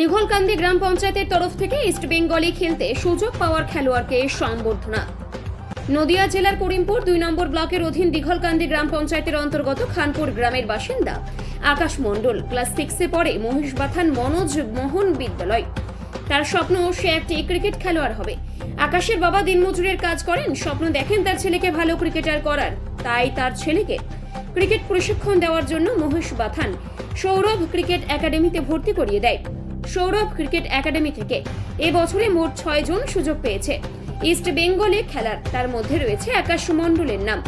দীঘলকান্দি গ্রাম পঞ্চায়েতের তরফ থেকে ইস্ট বেঙ্গলে খেলতে সুযোগ পাওয়ার খেলোয়াড়কে সম্বর্ধনা। নদিয়া জেলার করিমপুর দুই নম্বর ব্লকের অধীন দীঘলকান্দি গ্রাম পঞ্চায়েতের অন্তর্গত খানপুর গ্রামের বাসিন্দা আকাশ মণ্ডল। ক্লাস সিক্সে পড়ে মহিষবাথান মনোজ মোহন বিদ্যালয়। তার স্বপ্ন, সে একটি ক্রিকেট খেলোয়াড় হবে। আকাশের বাবা দিনমজুরের কাজ করেন, স্বপ্ন দেখেন তার ছেলেকে ভালো ক্রিকেটার করার। তাই তার ছেলেকে ক্রিকেট প্রশিক্ষণ দেওয়ার জন্য মহেশ বাথান সৌরভ ক্রিকেট একাডেমিতে ভর্তি করিয়ে দেয়। সৌরভ ক্রিকেট একাডেমি থেকে এ বছরে মোট ছয় জন সুযোগ পেয়েছে। ইস্ট বেঙ্গলে খেলার, তার মধ্যে রয়েছে আকাশ মণ্ডলের নাম।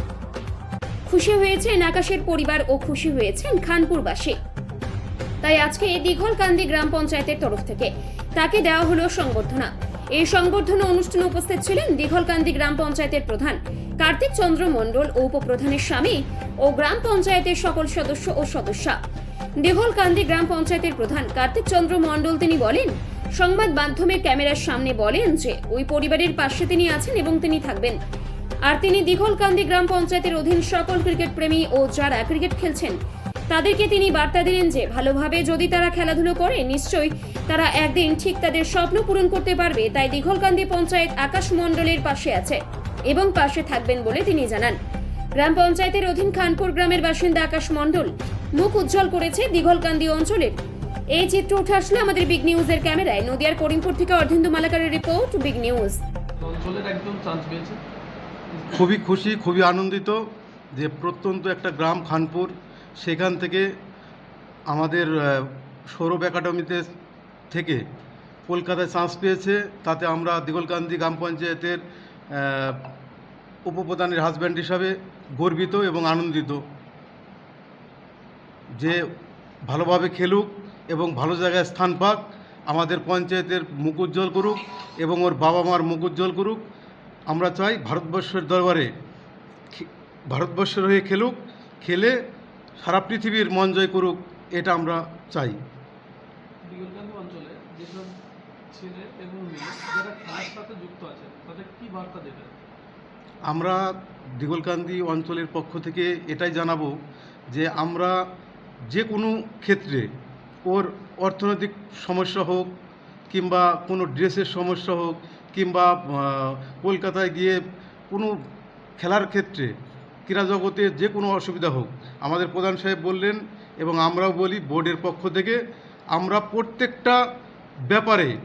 খুশি হয়েছেন আকাশের পরিবার ও খুশি হয়েছেন খানপুরবাসী। তাই আজকে দীঘলকান্দি গ্রাম পঞ্চায়েতের তরফ থেকে তাকে দেওয়া হলো সংবর্ধনা। এই সংবর্ধনা অনুষ্ঠানে উপস্থিত ছিলেন দীঘলকান্দি গ্রাম পঞ্চায়েতের প্রধান কার্তিক চন্দ্র মণ্ডল ও উপপ্রধানের স্বামী ও গ্রাম পঞ্চায়েতের সকল সদস্য ও সদস্যা। দীঘলকান্দি গ্রাম পঞ্চায়েতের প্রধান কার্তিক চন্দ্র মণ্ডল তিনি বলেন, সংবাদ মাধ্যমের ক্যামেরার সামনে বলেন যে, ওই পরিবারের পাশে তিনি আছেন এবং তিনি থাকবেন। আর তিনি দীঘলকান্দি গ্রাম পঞ্চায়েতের অধীন সকল ক্রিকেট প্রেমী ও যারা ক্রিকেট খেলছেন, তাদেরকে তিনি বার্তা দিলেন যে, ভালোভাবে যদি তারা খেলাধুলো করে, নিশ্চয়ই তারা একদিন ঠিক তাদের স্বপ্ন পূরণ করতে পারবে। তাই দীঘলকান্দি পঞ্চায়েত আকাশ মণ্ডলের পাশে আছে এবং পাশে থাকবেন বলে তিনি জানান। গ্রাম পঞ্চায়েতের অধীন খানপুর গ্রামের বাসিন্দা আকাশ মণ্ডল মুখ উজ্জ্বল করেছে দীঘলকান্দি অঞ্চলের এই চিত্র উঠে আসলে আমাদের বিগ নিউজের ক্যামেরায়। নদিয়ার করিমপুর থেকে অর্ধেন্দু মালাকারের রিপোর্ট বিগ নিউজ। অঞ্চলের একদম চান্স পেয়েছে। খুবই খুশি খুবই আনন্দিত যে প্রত্যন্ত একটা গ্রাম খানপুর সেখান থেকে আমাদের সৌরভ একাডেমিতে থেকে কলকাতায় চান্স পেয়েছে। তাতে আমরা দিগলকান্দি গ্রাম পঞ্চায়েতের উপপ্রধানের হাজব্যান্ড হিসাবে গর্বিত এবং আনন্দিত। যে ভালোভাবে খেলুক এবং ভালো জায়গায় স্থান পাক আমাদের পঞ্চায়েতের মুখ উজ্জ্বল করুক এবং ওর বাবা মার মুখ উজ্জ্বল করুক। আমরা চাই ভারতবর্ষের দরবারে ভারতবর্ষের হয়ে খেলুক খেলে সারা পৃথিবীর মন জয় করুক এটা আমরা চাই। অঞ্চলে যেসব ছেলে এবং মেয়ে যারা খেলার সাথে যুক্ত আছে তাদের কি বার্তা দেবে আমরা দিগলকান্দি অঞ্চলের পক্ষ থেকে এটাই জানাব যে আমরা যে কোনো ক্ষেত্রে ওর অর্থনৈতিক সমস্যা হোক কিংবা কোনো ড্রেসের সমস্যা হোক কিংবা কলকাতায় গিয়ে কোনো খেলার ক্ষেত্রে ক্রীড়া জগতে যে কোনো অসুবিধা হোক, আমাদের প্রধান সাহেব বললেন এবং আমরাও বলি বোর্ডের পক্ষ থেকে, আমরা প্রত্যেকটা ব্যাপারে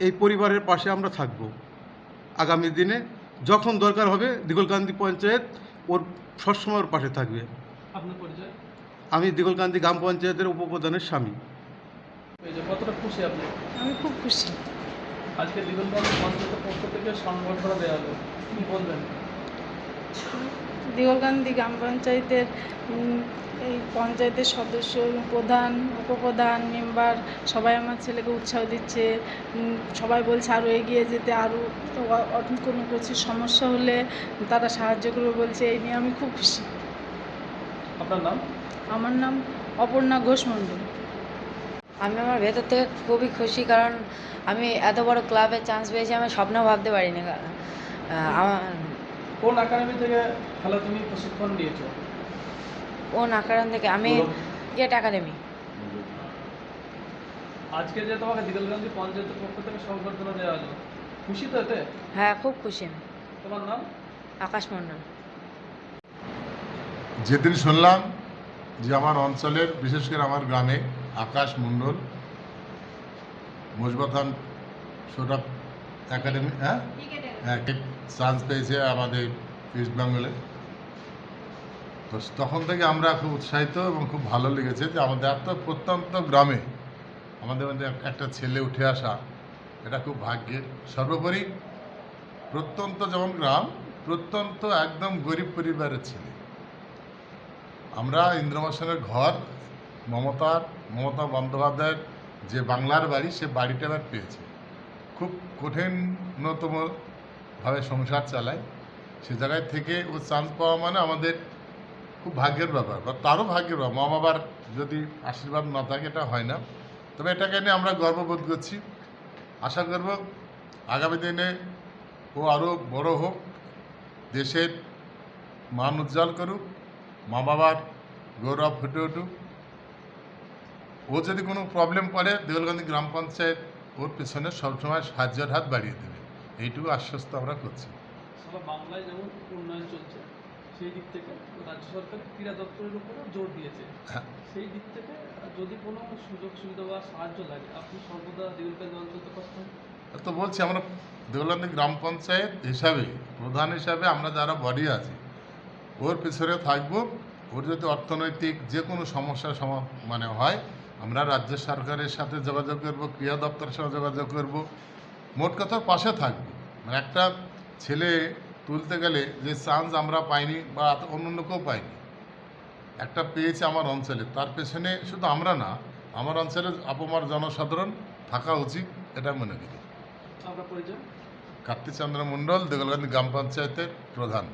এই পরিবারের পাশে আমরা থাকব। আগামী দিনে যখন দরকার হবে দিগলকান্দি পঞ্চায়েত ওর সবসময় ওর পাশে থাকবে। আপনার আমি দিগলকান্দি গ্রাম পঞ্চায়েতের উপপ্রধানের স্বামী। কতটা খুশি আমি খুব খুশি। আজকে দিগলকান্দি পঞ্চায়েতের পক্ষ থেকে সংবর্ধনা দেওয়া হলো কি বলবেন? দিগলকান্দি গ্রাম পঞ্চায়েতের এই পঞ্চায়েতের সদস্য প্রধান উপপ্রধান মেম্বার সবাই আমার ছেলেকে উৎসাহ দিচ্ছে। সবাই বলছে আরও এগিয়ে যেতে আরও কোনো কিছু সমস্যা হলে তারা সাহায্য করবে বলছে এই নিয়ে আমি খুব খুশি। আপনার নাম? আমার নাম অপর্ণা ঘোষ মণ্ডল। আমি আমার ভেতর থেকে খুবই খুশি কারণ আমি এত বড় ক্লাবে চান্স পেয়েছি আমি স্বপ্ন ভাবতে পারিনি। আমার কোন একাডেমি থেকে খেলা তুমি প্রশিক্ষণ নিয়েছো ও নাকারান থেকে? আমি গেট একাডেমি আজকে যে তোমাকে দিগলকান্দি পঞ্চায়েতের পক্ষ থেকে সংবর্ধনা দেওয়া হলো খুশি তো এতে? হ্যাঁ খুব খুশি আমি। তোমার নাম? আকাশ মণ্ডল। যেদিন শুনলাম যে আমার অঞ্চলের বিশেষ করে আমার গ্রামে আকাশ মণ্ডল মজবাথান সৌরভ একাডেমি হ্যাঁ? হ্যাঁ চান্স পেয়েছে আমাদের ইস্ট বেঙ্গলে। তো তখন থেকে আমরা খুব উৎসাহিত এবং খুব ভালো লেগেছে যে আমাদের এত প্রত্যন্ত গ্রামে আমাদের মধ্যে একটা ছেলে উঠে আসা এটা খুব ভাগ্যের। সর্বোপরি প্রত্যন্ত যেমন গ্রাম প্রত্যন্ত একদম গরিব পরিবারের ছেলে। আমরা ইন্দ্রমোশনের ঘর, মমতার, মমতা বন্দ্যোপাধ্যায়ের যে বাংলার বাড়ি, সে বাড়িটা এবার পেয়েছে। খুব কঠিনতমভাবে সংসার চালায়। সে জায়গায় থেকে ও চান্স পাওয়া মানে আমাদের খুব ভাগ্যের ব্যাপার, বা তারও ভাগ্যের ব্যাপার। মা বাবার যদি আশীর্বাদ না থাকে, এটা হয় না। তবে এটাকে নিয়ে আমরা গর্ববোধ করছি। আশা করব আগামী দিনে ও আরও বড় হোক, দেশের মান উজ্জ্বল করুক। মা বাবার গৌরব ফুটে উঠুক। ও যদি কোনো প্রবলেম পড়ে দেউলগান্ধী গ্রাম পঞ্চায়েত ওর পেছনে সবসময় সাহায্যের হাত বাড়িয়ে দেবে। এইটুকু আশ্বস্ত আমরা করছি। বাংলায় যেমন উন্নয়ন চলছে সেই দিক থেকে রাজ্য সরকার ক্রীড়া দপ্তরের উপরেও জোর দিয়েছে। হ্যাঁ। সেই দিক থেকে যদি কোনো সুযোগ সুবিধা বা সাহায্য লাগে আপনি সর্বদা তো বলছি আমরা দেউলগান্ধী গ্রাম পঞ্চায়েত হিসাবে প্রধান হিসাবে আমরা যারা বডি আছি ওর পিছনে থাকব। ওর যদি অর্থনৈতিক যে কোনো সমস্যার সমা মানে হয় আমরা রাজ্য সরকারের সাথে যোগাযোগ করব ক্রিয়া দপ্তরের সাথে যোগাযোগ করব। মোট কথার পাশে থাকব। মানে একটা ছেলে তুলতে গেলে যে চান্স আমরা পাইনি বা অন্য অন্য কেউ পাইনি। একটা পেয়েছে আমার অঞ্চলে। তার পেছনে শুধু আমরা না আমার অঞ্চলের আপমার জনসাধারণ থাকা উচিত এটা মনে করি। কার্তিক চন্দ্র মণ্ডল দেগলগান্ধী গ্রাম পঞ্চায়েতের প্রধান।